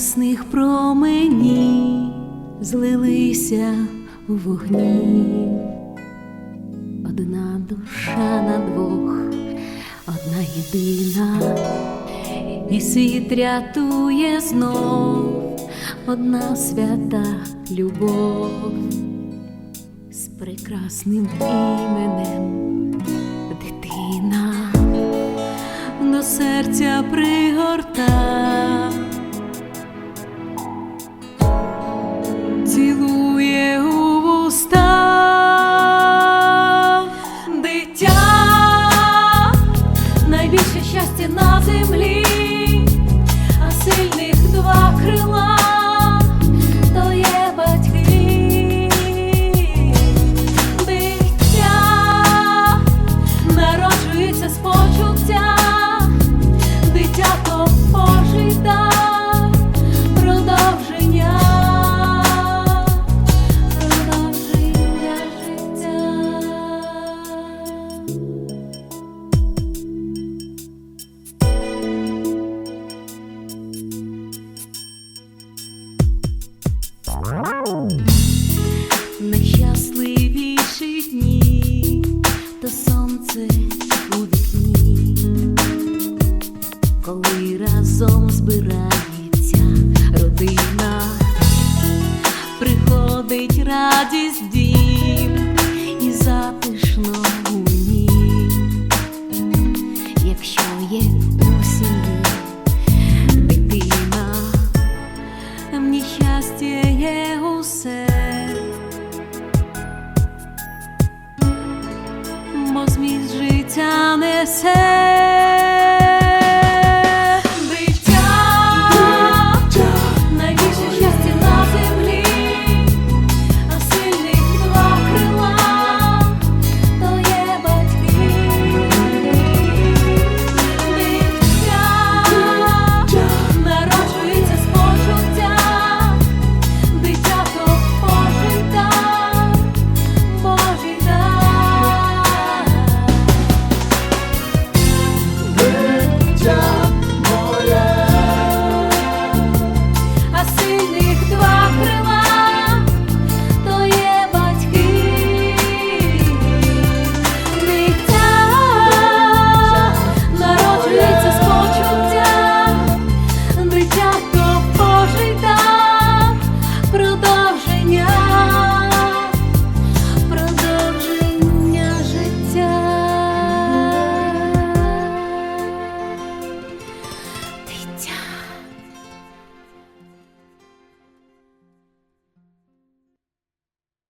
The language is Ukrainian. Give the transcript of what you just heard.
ясних промені злилися у вогні. Одна душа на двох, одна єдина, і світ рятує знов одна свята любов. З прекрасним іменем дитина до серця пригорта, збирається родина, приходить радість дім і затишно у нім, якщо є у сім'ї дитина, мені щастя є усе, бо зміст життя несе.